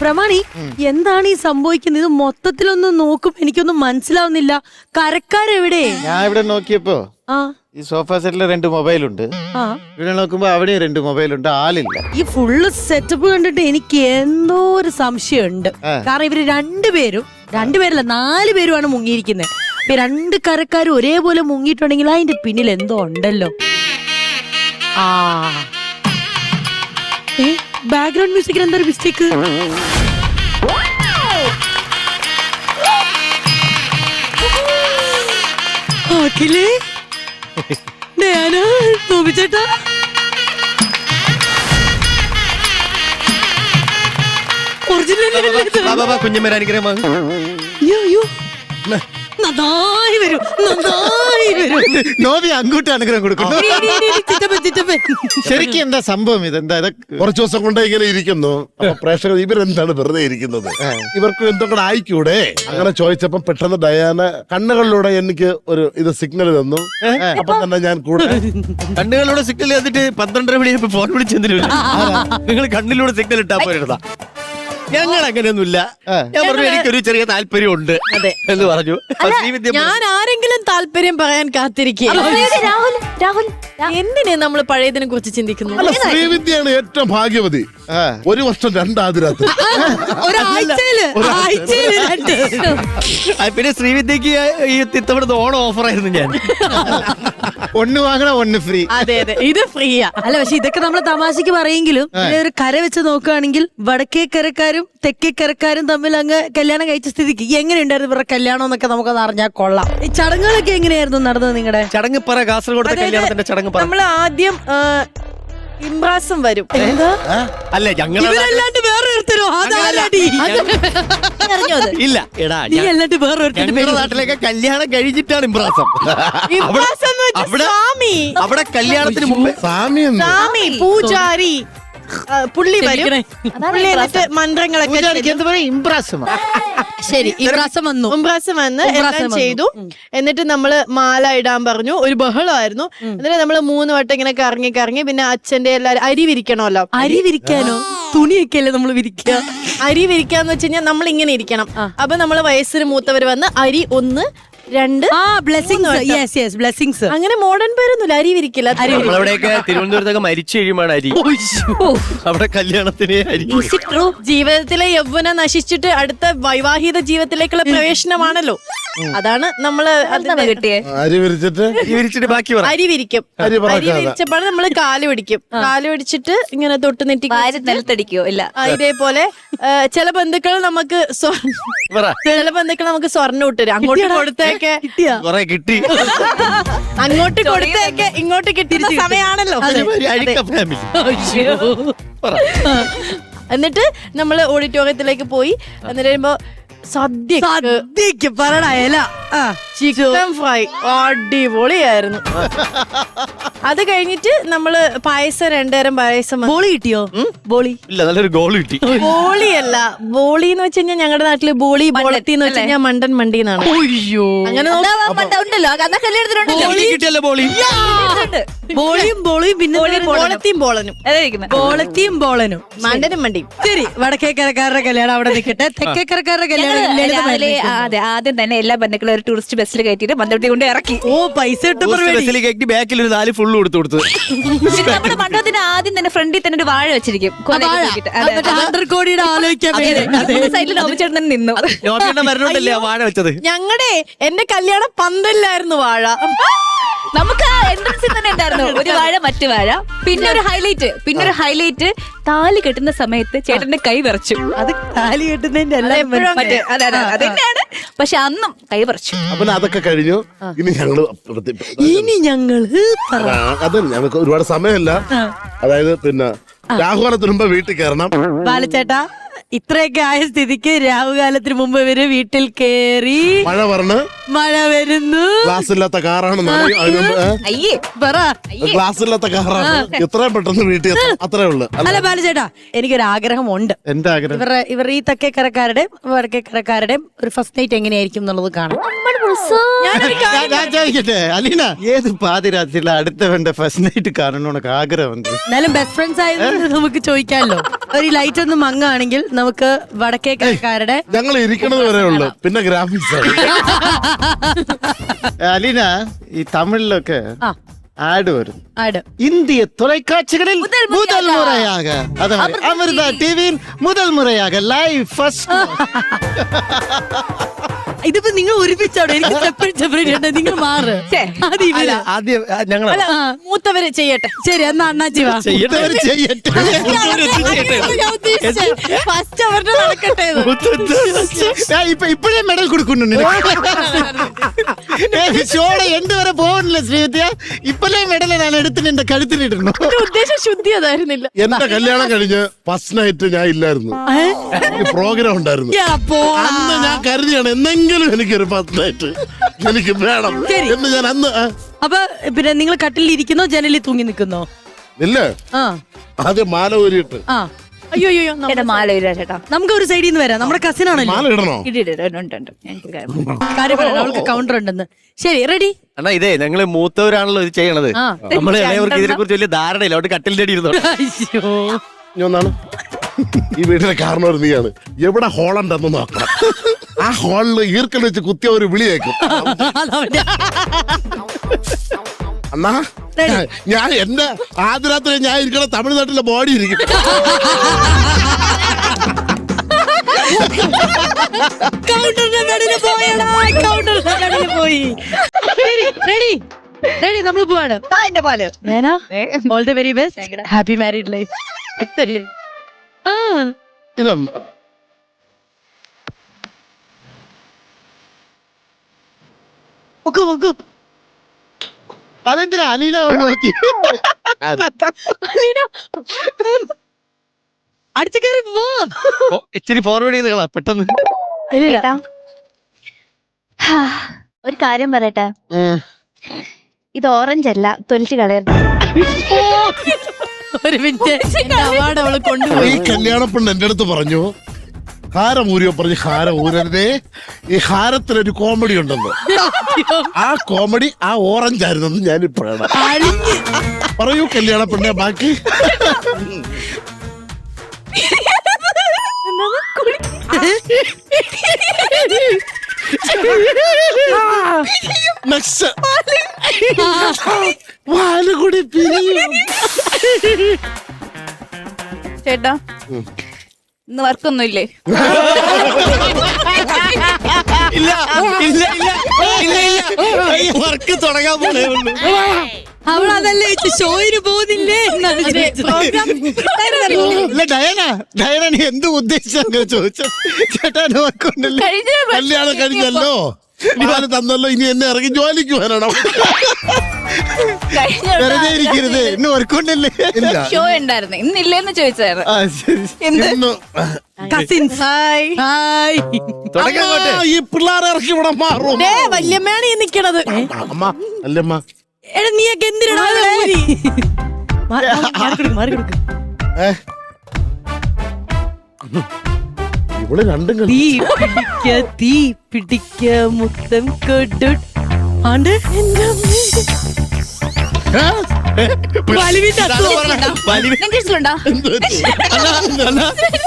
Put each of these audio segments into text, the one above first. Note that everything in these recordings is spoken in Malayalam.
പ്രമാണി എന്താണ് ഈ സംഭവിക്കുന്നത്? ഇത് മൊത്തത്തിലൊന്ന് നോക്കും എനിക്കൊന്നും മനസ്സിലാവുന്നില്ല. കരക്കാരെവിടെ? ഞാൻ ഇവിടെ നോക്കിയപ്പോ ഈ സോഫ സെറ്റിൽ രണ്ട് മൊബൈലുണ്ട്. ആ. ഇവിടെ നോക്കുമ്പോ അവിടെ രണ്ട് മൊബൈൽ ഉണ്ട് ആളില്ല. ഈ ഫുള്ള് സെറ്റപ്പ് കണ്ടിട്ട് എനിക്ക് എന്തോ ഒരു സംശയമുണ്ട്. കാരണം ഇവർ രണ്ടുപേരും രണ്ടുപേരല്ല നാല് പേരുമാണ് മുങ്ങിയിരിക്കുന്നത്. ഇപ്പൊ രണ്ട് കരക്കാരും ഒരേപോലെ മുങ്ങിയിട്ടുണ്ടെങ്കിൽ അതിന്റെ പിന്നിൽ എന്തോ ഉണ്ടല്ലോ. ആ. ബാക്ക്ഗ്രൗണ്ട് മ്യൂസിക്കിൽ എന്താ മിസ്റ്റേക്ക് അഖിലേ. ഡയാന നോബിച്ചേട്ടാ ഒറിജിനൽ കുഞ്ഞമ്മരാനുഗ്രഹം അയ്യോ അയ്യോ. നന്നായി വരും നന്നായി വരും. നോബി അങ്ങോട്ട് അനുഗ്രഹം കൊടുക്കുന്നു. ഇരി, ഇരി, ഇരി, ഇരി, ചിറ്റപ്പൻ, ചിറ്റപ്പൻ. ശരിക്കും എന്താ സംഭവം ഇത്? എന്താ ഇത് കുറച്ചു ദിവസം കൊണ്ട് ഇങ്ങനെ ഇരിക്കുന്നു. അപ്പൊ പ്രേക്ഷകർ ഇവരെന്താണ് വെറുതെ ഇരിക്കുന്നത്? ഇവർക്ക് എന്തൊക്കെ ആയിക്കൂടെ? അങ്ങനെ ചോദിച്ചപ്പോ പെട്ടെന്ന് ഡയാന കണ്ണുകളിലൂടെ എനിക്ക് ഒരു ഇത് സിഗ്നൽ തന്നു. അപ്പൊ തന്നെ ഞാൻ കൂടെ കണ്ണുകളിലൂടെ സിഗ്നൽ തന്നിട്ട് പന്ത്രണ്ടര മണിയായപ്പോ ഫോൺ വിളിച്ചെന്തിനില്ല നിങ്ങൾ കണ്ണിലൂടെ സിഗ്നൽ ഇട്ടാ പോരുതാ ഞങ്ങൾ അങ്ങനെയൊന്നുമില്ല ഞാൻ പറഞ്ഞു എനിക്കൊരു ചെറിയ താല്പര്യമുണ്ട് എന്ന് പറഞ്ഞു. ശ്രീവിദ്യ ഞാൻ ആരെങ്കിലും താല്പര്യം പറയാൻ കാത്തിരിക്കുക. രാഹുൽ രാഹുൽ എന്തിനെ നമ്മൾ പഴയതിനെ കുറിച്ച് ചിന്തിക്കുന്നു ശ്രീവിദ്യയാണ് ഏറ്റവും ഭാഗ്യവതി. ഒരു വർഷം രണ്ടാതിരാത്രി. ഒരാഴ്ചയിൽ ആഴ്ചയിൽ രണ്ട് ആ, പിന്നെ ശ്രീവിദ്യക്ക് ഈ ഇത്തവണ ഓണം ഓഫർ ആയിരുന്നു ഞാൻ. ഒന്ന് വാങ്ങണ ഒന്ന് ഫ്രീ അതെ അതെ. ഇത് ഫ്രീയാ അല്ല പക്ഷെ ഇതൊക്കെ നമ്മൾ തമാശക്ക് പറയെങ്കിലും ഒരു കര വെച്ച് നോക്കുകയാണെങ്കിൽ വടക്കേ കരക്കാരും തെക്കേ കരക്കാരും തമ്മിൽ അങ്ങ് കല്യാണം കഴിച്ച സ്ഥിതിക്ക് എങ്ങനെ ഉണ്ടായിരുന്നു ഇവരുടെ കല്യാണം എന്നൊക്കെ നമുക്കത് അറിഞ്ഞാൽ കൊള്ളാം. ഈ ചടങ്ങുകളൊക്കെ എങ്ങനെയായിരുന്നു നടന്നത് നിങ്ങളുടെ ചടങ്ങ് പറ കാസർഗോഡത്തെ കല്യാണത്തിന്റെ ചടങ്ങ് പറ. നമ്മൾ ആദ്യം ഇംബ്രാസം വരും. അല്ല ഞങ്ങൾ ഇവരല്ലാണ്ട് വേറെ ഒരുത്തരോ ഇല്ല എടാ നീ അല്ലാണ്ട് വേറെ ഞങ്ങളുടെ നാട്ടിലേക്ക് കല്യാണം കഴിച്ചിട്ടാണ് ഇംപ്രാസം ഇംബ്രാസം എന്ന് വെച്ചാൽ അവിടെ- സ്വാമി. അവിടെ കല്യാണത്തിന് മുമ്പ് സ്വാമി പൂജാരി. ആ, പുള്ളി വരും. പുള്ളി എന്നിട്ട് മന്ത്രങ്ങളൊക്കെ പൂജാരിക്ക് എന്താ പറയാ? ഇംപ്രാസം ശരി ഈ വന്നു. ഉംബ്രാസം വന്ന് ഉംബ്രാസം എല്ലാം വന്നു. ചെയ്തു. എന്നിട്ട് നമ്മൾ മാല ഇടാൻ പറഞ്ഞു. ഒരു ബഹളമായിരുന്നു. എന്നിട്ട് നമ്മൾ മൂന്ന് വട്ടം ഇങ്ങനെ കറങ്ങി കറങ്ങി പിന്നെ അച്ഛന്റെ എല്ലാരും അരി വിരിക്കണമല്ലോ. അരി വിരിക്കാനോ? തുണിയൊക്കെ അല്ലേ നമ്മൾ വിരിക്കുക അരി വിരിക്കാന്ന് വെച്ച് കഴിഞ്ഞാൽ നമ്മൾ ഇങ്ങനെ ഇരിക്കണം അപ്പൊ നമ്മൾ വയസ്സിന് മൂത്തവർ വന്ന് അരി ഒന്ന് രണ്ട് ആ ബ്ലെസ്സിങ്സ് യെസ് യെസ് ബ്ലെസ്സിങ്സ് അങ്ങനെ മോഡേൺ പേരൊന്നുമില്ല. അരി വിരിക്കില്ല നമ്മളവിടെയൊക്കെ തിരുവനന്തപുരത്തൊക്കെ മരിച്ചു കഴിയുമ്പോൾ അരി. അവിടെ കല്യാണത്തിന് അരി ട്രൂ ജീവിതത്തിലെ യൗവന നശിച്ചിട്ട് അടുത്ത വൈവാഹിക ജീവിതത്തിലേക്കുള്ള പ്രവേശനമാണല്ലോ. അതാണ് നമ്മൾ അരി വിരിച്ചിട്ട്? വിരിച്ചിട്ട് ബാക്കി അരി വിരിക്കും. അരി വിരിച്ചപ്പോഴാണ് നമ്മൾ കാൽ പിടിക്കും. കാൽ പിടിച്ചിട്ട് ഇങ്ങനെ തൊട്ട് നെറ്റി നിലത്തടിക്കോ? ഇല്ല. അതേപോലെ ഇതേപോലെ ചില ബന്ധുക്കൾ നമുക്ക് സ്വ- പറ. ചില ബന്ധുക്കൾ നമുക്ക് സ്വർണം ഇട്ടുതരും അങ്ങോട്ട് കൊടുത്തേക്കെ കിട്ടിയാ? കൊറേ കിട്ടി. അങ്ങോട്ട് കൊടുത്തേക്കെ ഇങ്ങോട്ട് കിട്ടുന്ന അഴുക്ക ഫാമിലി. പറ. എന്നിട്ട് നമ്മൾ ഓഡിറ്റോറിയത്തിലേക്ക് പോയി. എന്നിട്ട് വരുമ്പോ സദ്യ സദ്യക്ക് പറട ഇല. ആ ചിക്കൻ ഫ്രൈ. അടിപൊളിയായിരുന്നു. അത് കഴിഞ്ഞിട്ട് നമ്മൾ പായസം രണ്ടുതരം പായസം. ബോളി കിട്ടിയോ? ബോളി. ഇല്ല നല്ലൊരു ഗോൾ കിട്ടി. ബോളി അല്ല ബോളി എന്ന് വെച്ചുകഴിഞ്ഞാൽ ഞങ്ങളുടെ നാട്ടിൽ ബോളി ബോളത്തി എന്ന് വെച്ചാൽ മണ്ടൻ മണ്ടി എന്നാണ് അയ്യോ. അങ്ങനെ ഉണ്ടല്ലോ. ബോളി കിട്ടിയല്ലോ ബോളി. ബോളിയും ബോളിയും പിന്നെ ബോളത്തിയും ബോളനും. ബോളത്തിയും ബോളനും. മണ്ടനും മണ്ടിയും. ശരി വടക്കേക്കരക്കാരുടെ കല്യാണം അവിടെ നിൽക്കട്ടെ തെക്കേക്കരക്കാരുടെ കല്യാണം അതെ ആദ്യം തന്നെ എല്ലാ ബന്ധുക്കളും ഒരു ടൂറിസ്റ്റ് ബസ്സിൽ കയറ്റിയിട്ട് മന്ദവട്ടി കൊണ്ട് ഇറക്കി. ഓ പൈസ ബസ്സിൽ കയറ്റി ബാക്കിൽ ഒരു നാല് ഫുള്ള് കൊടുത്തു കൊടുത്തു. പിന്നെ നമ്മുടെ മണ്ഡപത്തിന് ആദ്യം തന്നെ ഫ്രണ്ടിൽ തന്നെ ഒരു വാഴ വെച്ചിരിക്കും. കോടിയുടെ ആലോചിക്കാൻ സൈഡിൽ നോമിച്ചേട്ടൻ തന്നെ നിന്നു. നോക്കിയുടെ മരണമുണ്ടല്ലേ ആ വാഴ വെച്ചത്? ഞങ്ങളുടെ എന്റെ കല്യാണം പന്തല്ലായിരുന്നു വാഴ. നമുക്ക് എൻട്രൻസിൽ തന്നെ ഉണ്ടായിരുന്നു. ഒരു വാഴ മറ്റു വാഴ. പിന്നെ ഒരു ഹൈലൈറ്റ് പിന്നെ ഒരു ഹൈലൈറ്റ് താലി കെട്ടുന്ന സമയത്ത് ചേട്ടന്റെ കൈ വിറച്ചു. അത് താലി കെട്ടുന്നതിന്റെ എല്ലാം എപ്പോഴും മറ്റേ അതെ അതെ അത് തന്നെയാണ് പക്ഷെ അന്നും കൈ വിറച്ചു. അപ്പൊ അതൊക്കെ കഴിഞ്ഞു. ഇനി ഞങ്ങൾ ഇനി ഞങ്ങൾ അത് ഞങ്ങൾക്ക് ഒരുപാട് സമയമില്ല. അതായത് പിന്നെ രാഹുകാലത്തിന് മുമ്പ് വീട്ടിൽ കയറണം. ബാലച്ചേട്ടാ ഇത്രയൊക്കെ ആയ സ്ഥിതിക്ക് രാഹുകാലത്തിന് മുമ്പ് ഇവർ വീട്ടിൽ കേറി മഴ പറഞ്ഞ് മഴ വരുന്നു. ഗ്ലാസ് ഇല്ലാത്ത കാറാണെന്നാണ് ഏ? അയ്യേ പറ. ഗ്ലാസ് ഇല്ലാത്ത കാറാണ്. എത്രയും പെട്ടെന്ന് വീട്ടിൽ അത്രേ ഉള്ളു. അല്ല. ബാലച്ചേട്ടാ എനിക്കൊരു ആഗ്രഹമുണ്ട് എന്റെ ആഗ്രഹം? ഇവരുടെ ഇവർ ഈ തക്കേക്കരക്കാരുടെയും വടക്കേക്കരക്കാരുടെയും ഒരു ഫസ്റ്റ് നൈറ്റ് എങ്ങനെയായിരിക്കും എന്നുള്ളത് കാണാം. ഞാൻ ഞാൻ ചോദിക്കട്ടെ അലീന ഏത് പാതിരാത്രിയില അടുത്തവന്റെ ഫസ്റ്റ് നൈറ്റ് കാണണം ഉനക്ക് ആഗ്രഹം ഉണ്ട് എന്നാലും ബെസ്റ്റ് ഫ്രണ്ട്സ് ആയത് നമുക്ക് ചോദിക്കാമല്ലോ ഒരു ലൈറ്റ് ഒന്ന് മങ്ങാണെങ്കിൽ നമുക്ക് വടക്കേ കരക്കാരുടെ ഞങ്ങൾ ഇരിക്കണത് വരെ ഉള്ളു പിന്നെ ഗ്രാഫിക്സ് ആണ് അലീന ഈ തമിഴിലൊക്കെ ആ ആഡ് വരും ആട് இந்திய தொலைக்காட்சிகளில் முதல் முறையாக அதாவது அமிர்தா டிவியில் முதல் முறையாக லைவ் ஃபர்ஸ்ட் ഇതിപ്പോ നിങ്ങൾ ഒരുമിച്ചാണോ? എനിക്ക് സെപ്പറേറ്റ് സെപ്പറേറ്റ് ഉണ്ട്. നിങ്ങൾ മാറ്. അത് ഇവർ ആദ്യം ഞങ്ങൾ അല്ല മൂത്തവര് ചെയ്യട്ടെ. ശരി എന്നാ അണ്ണാച്ചി വാ. ചെയ്യട്ടെ. ചെയ്യട്ടെ. ഫസ്റ്റ് അവരുടെ നടക്കട്ടെ എന്ന്. ഞാൻ ഇപ്പൊ ഇപ്പോഴേ മെഡൽ കൊടുക്കുന്നുണ്ട് ഷോടെ എന്ത് വരെ പോകുന്നില്ല ശ്രീവിദ്യ? ഇപ്പഴേ മെഡൽ ഞാൻ എടുത്തിന് എന്റെ കഴുത്തിലിടുന്നു ഉദ്ദേശം ശുദ്ധി അതായിരുന്നില്ല. എന്റെ കല്യാണം കഴിഞ്ഞ് ഫസ്റ്റ് നൈറ്റ് ഞാൻ ഇല്ലായിരുന്നു. പ്രോഗ്രാം ഉണ്ടായിരുന്നു. അന്ന് ഞാൻ കരുതിയാണ് എന്തെങ്കിലും എനിക്കൊരു പത്തായിട്ട് എനിക്ക് വേണം ശരി. എന്ന് ഞാൻ അന്ന് ആ, അപ്പൊ പിന്നെ നിങ്ങൾ കട്ടിലിൽ ഇരിക്കുന്നോ ജനലിൽ തൂങ്ങി നിൽക്കുന്നോ. ഇല്ല? ആ. ആദ്യം മാല ഊരിയിട്ട്. ആ. അയ്യോ അയ്യോ നമ്മ- ചേട്ടാ മാല ഇല്ല ചേട്ടാ. നമുക്ക് ഒരു സൈഡിൽ നിന്ന് വരാം. നമ്മുടെ കസിൻ ആണല്ലോ. മാല ഇടണോ? ഇടിയിട ഉണ്ട് ഉണ്ട് എനിക്ക് കാര്യം. കാര്യം പറയണം, അവൾക്ക് കൗണ്ടർ ഉണ്ടെന്ന്. ശരി റെഡി അണ്ണാ ഇതേ ഞങ്ങൾ മൂത്തവരാണല്ലോ ഇത് ചെയ്യണത്. ആ. നമ്മൾ ഇളയവർക്ക് ഇതിനെ കുറിച്ച് വലിയ ധാരണയില്ല. അവിടെ കട്ടിലിന്റെ അടി ഇരുന്നോ അയ്യോ. ഇനി ഒന്നാണ്. ഈ വീട്ടിലെ കാരണം ഒരു നീയാണ്. എവിടെ ഹോളുണ്ടെന്ന് നോക്കണം. ആ ഹോളിൽ ഈർക്കൽ വെച്ച് കുത്തിയ ഒരു വിളിയേക്കും അണ്ണാ ഞാൻ എന്റെ ആദ്യരാത്രി ഞാൻ ഇരിക്കണ തമിഴ്നാട്ടിലെ ബോഡി ഇരിക്കും. കൗണ്ടറിന്റെ നടുവിൽ പോയടാ കൗണ്ടറിന്റെ നടുവിൽ പോയി. റെഡി റെഡി നമ്മൾ പോവാണ്. എന്റെ പാൽ. വേന all the very best happy married life ഇല്ല ഒക്കെ ഒക്കെ അതെന്തിനാ? അലീന നോക്കി അടിച്ചു കയറി പോ. ഇച്ചിരി ഫോർവേഡ് ചെയ്ത് കളാ പെട്ടെന്ന്. ഒരു കാര്യം പറയട്ടെ? ഇത് ഓറഞ്ച് അല്ല തൊലിച്ച് കളയരുത്. ഒരു മിനിറ്റ്. അവാർഡ് അവൾ ഈ കൊണ്ടുപോയി. കല്യാണ പെണ്ണ് എന്റെ അടുത്ത് പറഞ്ഞു ഹാരം ഊരിയോ പറഞ്ഞു ഹാരം ഊരരുതേ. ഈ ഹാരത്തിലൊരു കോമഡി ഉണ്ടെന്ന്. ആ കോമഡി ആ ഓറഞ്ച് ആയിരുന്നെന്ന് ഞാൻ ഇപ്പോഴാണ് അഴിഞ്ഞ്. പറയൂ കല്യാണ പെണ്ണെ ബാക്കി നെക്സ്റ്റ് വാലുകൂടി പിരിയും. ചേട്ടാ ഇന്ന് വർക്കൊന്നും ഇല്ലേ ഇല്ല ഇല്ല ഇല്ല ഇല്ല. ഇല്ല വർക്ക് തുടങ്ങാൻ പോണേ ഉള്ളൂ. അവൾ അതല്ലേ ഷോയിന് പോകുന്നില്ലേ. ഇല്ല ഡയന ഡയന നീ എന്ത് ഉദ്ദേശിച്ചാ ചോദിച്ചത്? ചേട്ടാ കഴിഞ്ഞ കല്യാണം കഴിഞ്ഞല്ലോ? ഞാൻ തന്നല്ലോ ഇനി എന്നെ ഇറങ്ങി ജോലിക്ക് വരണം. വെറുതെ ഇരിക്കരുത് ഇന്ന് വർക്കുണ്ടല്ലേ? ഇല്ല. ഷോ ഉണ്ടായിരുന്നു. ഇന്നില്ലേന്ന് ചോദിച്ചായിരുന്നു. ആ ശരി. എന്ത്? ഇന്ന് കസിൻസ് ഹായ് ഹായ് ഈ പിള്ളേരെ ഇറക്കി ഇവിടെ മാറും ഏ വല്യമ്മയാണ് ഈ നിക്കണത് അമ്മ അല്ലമ്മ. എടാ നീയൊക്കെ എന്തിനാ മാറി മാറി കൊടുക്ക്. ഏ? ഇവിടെ രണ്ടും തീ പിടിക്ക തീ പിടിക്ക മുത്തം കൊടു ആണ്ട്? വലിവിന്റെ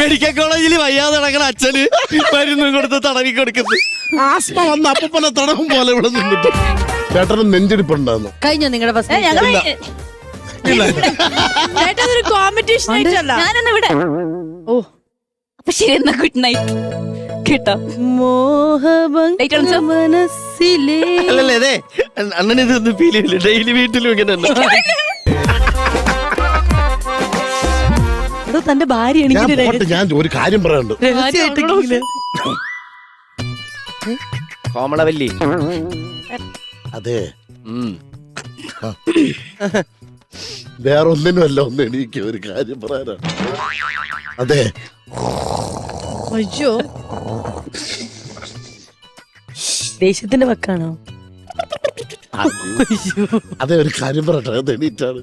മെഡിക്കൽ കോളേജിൽ വയ്യാതെ നടക്കണ അച്ഛന് മരുന്നും കൊടുത്ത് തടവി കൊടുക്കുന്നു ആസ്മ വന്ന അപ്പനെ തടവും പോലെ ഇവിടെ നിന്നിട്ട്. ചേട്ടന് നെഞ്ചെടുപ്പുണ്ടായിരുന്നു. കഴിഞ്ഞോ നിങ്ങളുടെ ഫസ്റ്റ് ഞങ്ങൾ അതൊരു കോമ്പറ്റീഷൻ ആയിട്ടല്ല. ഞാനൊന്ന് ഇവിടെ. ഓ. അപ്പൊ ശരി എന്നാ ഗുഡ് നൈറ്റ് കേട്ടോ Light on, sir. മോഹഭംഗ മനസ്സിലേ അല്ലല്ലേ അതെ. അണ്ണൻ ഇതൊന്നും ഫീൽ ചെയ്യില്ല ഡെയിലി വീട്ടിലും ഇങ്ങനെ തന്റെ ഭാര്യ ഞാൻ പോട്ടെ ഞാൻ ഒരു കാര്യം പറയാനുണ്ട്. കോമളവല്ലി. അതെ. വേറെ ഒന്നിനുമല്ല ഒന്ന് എനിക്ക് ഒരു കാര്യം പറയാനാണ് അതെ. അയ്യോ ദേഷ്യത്തിന്റെ വക്കാണോ? അയ്യോ. അതെ ഒരു കാര്യം പറയട്ടെ അത് എണീറ്റാണ്.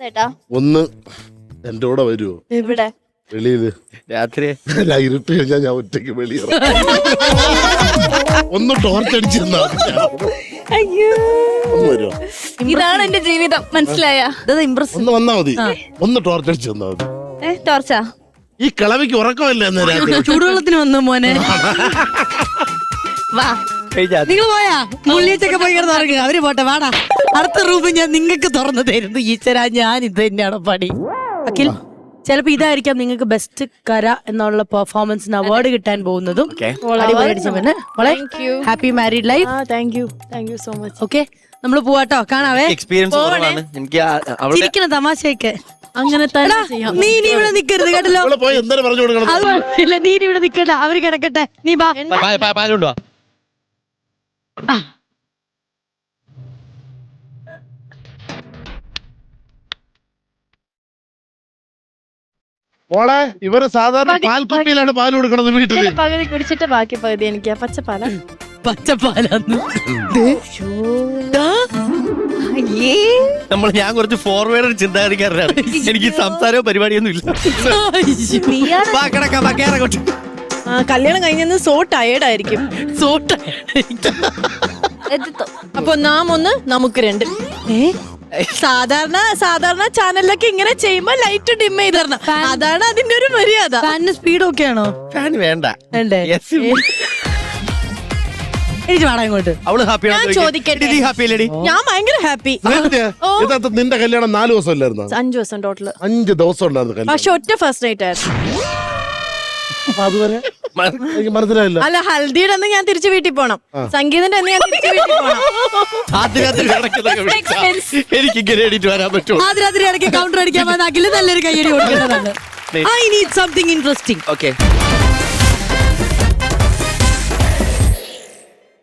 ചേട്ടാ ഒന്ന് എന്റെ കൂടെ വരുമോ ഇവിടെ വെളിയിൽ. രാത്രി. ഞാൻ ഇരുട്ട് കഴിഞ്ഞാൽ ഞാൻ ഒറ്റയ്ക്ക് വെളിയ ഒന്ന് ടോർച്ച് അടിച്ചിരുന്നോ അയ്യോ. ഒന്ന് വരുമോ ഇതാണ് എന്റെ ജീവിതം. മനസ്സിലായ? ഇമ്പ്രസ് ഒന്ന് വന്നാ മതി. ഒന്ന് ടോർച്ച് അടിച്ചു വന്നാ മതി. ടോർച്ചാ ഈ കിളവിക്ക് ഉറക്കമല്ല എന്ന് രാത്രി. ചൂടുവെള്ളത്തിന് വന്നു മോനെ? വാ. നിങ്ങൾ പോയാ? മുള്ളിയച്ചൊക്കെ പോയി കിടന്ന് ഇറങ്ങുക അവർ പോട്ടെ വാടാ. അടുത്ത റൂം ഞാൻ നിങ്ങൾക്ക് തുറന്നു തരുന്നു. ഈശ്വര ഞാൻ ഇത് തന്നെയാണ് പണി. അഖിൽ ചിലപ്പോ ഇതായിരിക്കാം നിങ്ങൾക്ക് ബെസ്റ്റ് കര എന്നുള്ള പെർഫോമൻസിന് അവാർഡ് കിട്ടാൻ പോകുന്നതും. Thank you. Happy married life ആ thank you thank you so much okay നമ്മൾ പോവാട്ടോ കാണാവേ. എക്സ്പീരിയൻസ് കുറവാണ്. എനിക്ക് അവിടെ ചിരിക്കണ തമാശയൊക്കെ. അങ്ങനെ തന്നെ ചെയ്യാം. നീ നീ ഇവിടെ നിക്കരുത് കേട്ടല്ലോ. പോയി എന്തായാലും പറഞ്ഞു കൊടുക്കണം അത് കുഴപ്പമില്ല നീ ഇവിടെ നിക്കണ്ട. അവർ കിടക്കട്ടെ. നീ ബാ പാ- പാ- പാലുണ്ടോ? മോളെ ഇവർ സാധാരണ പാൽക്കുപ്പിയിലാണ് പാൽ കൊടുക്കണത് വീട്ടിൽ. പകുതി കുടിച്ചിട്ട് ബാക്കി പകുതി എനിക്ക്. പച്ചപ്പാല? പച്ചപ്പാലന്ന്. നമ്മൾ ഞാൻ കുറച്ച് ഫോർവേഡ് ചിന്താഗതിക്കാരനാണ്. എനിക്ക് സംസാരവും പരിപാടിയൊന്നും ഇല്ല. നീയാണ്. വാ, കിടക്കാം, വാ, കേറ് അങ്ങോട്ട്. ആ കല്യാണം കഴിഞ്ഞന്ന് സോ ടയേർഡ് ആയിരിക്കും. സോ ടയേർഡ് അപ്പൊ നാം ഒന്ന് നമുക്ക് രണ്ട്. സാധാരണ സാധാരണ ചാനലിലൊക്കെ ഇങ്ങനെ ചെയ്യുമ്പോ ലൈറ്റ് ഡിം ചെയ്ത് അതാണ് അതിന്റെ ഒരു മര്യാദ. ഫാനിന് സ്പീഡ് ഒക്കെ ആണോ? ഫാൻ വേണ്ട. വേണ്ടേ. എനിക്ക് വേണം ഇങ്ങോട്ട്. അവൾ ഹാപ്പി ഞാൻ ചോദിക്കട്ടെ? നീ ഹാപ്പി അല്ലേടി ഞാൻ ഭയങ്കര ഹാപ്പി നിന്റെ കല്യാണം നാല് ദിവസം അല്ലായിരുന്നു? അഞ്ചു ദിവസം ടോട്ടൽ അഞ്ച് ദിവസം ഉണ്ടായിരുന്നു കല്യാണം. പക്ഷെ ഒറ്റ ഫസ്റ്റ് നൈറ്റ് ആയിരുന്നു. അപ്പൊ അതുവരെ? എനിക്ക് മനസ്സിലായില്ല. അല്ല ഹൽദിയുടെ അന്ന് ഞാൻ തിരിച്ചു വീട്ടിൽ പോണം. സംഗീതന്റെ അന്ന് ഞാൻ തിരിച്ചു വീട്ടിൽ പോണം. ആദ്യരാത്രി കിടക്കുന്നതൊക്കെ വിളിച്ചാ. എനിക്ക് ഇങ്ങനെ എണീറ്റ് വരാൻ പറ്റുമോ? ആദ്യരാത്രി ഇടയ്ക്ക് കൗണ്ടർ അടിക്കാൻ വന്ന അഖിൽ നല്ലൊരു കയ്യടി കൊടുക്കേണ്ടതാണ് I need something interesting okay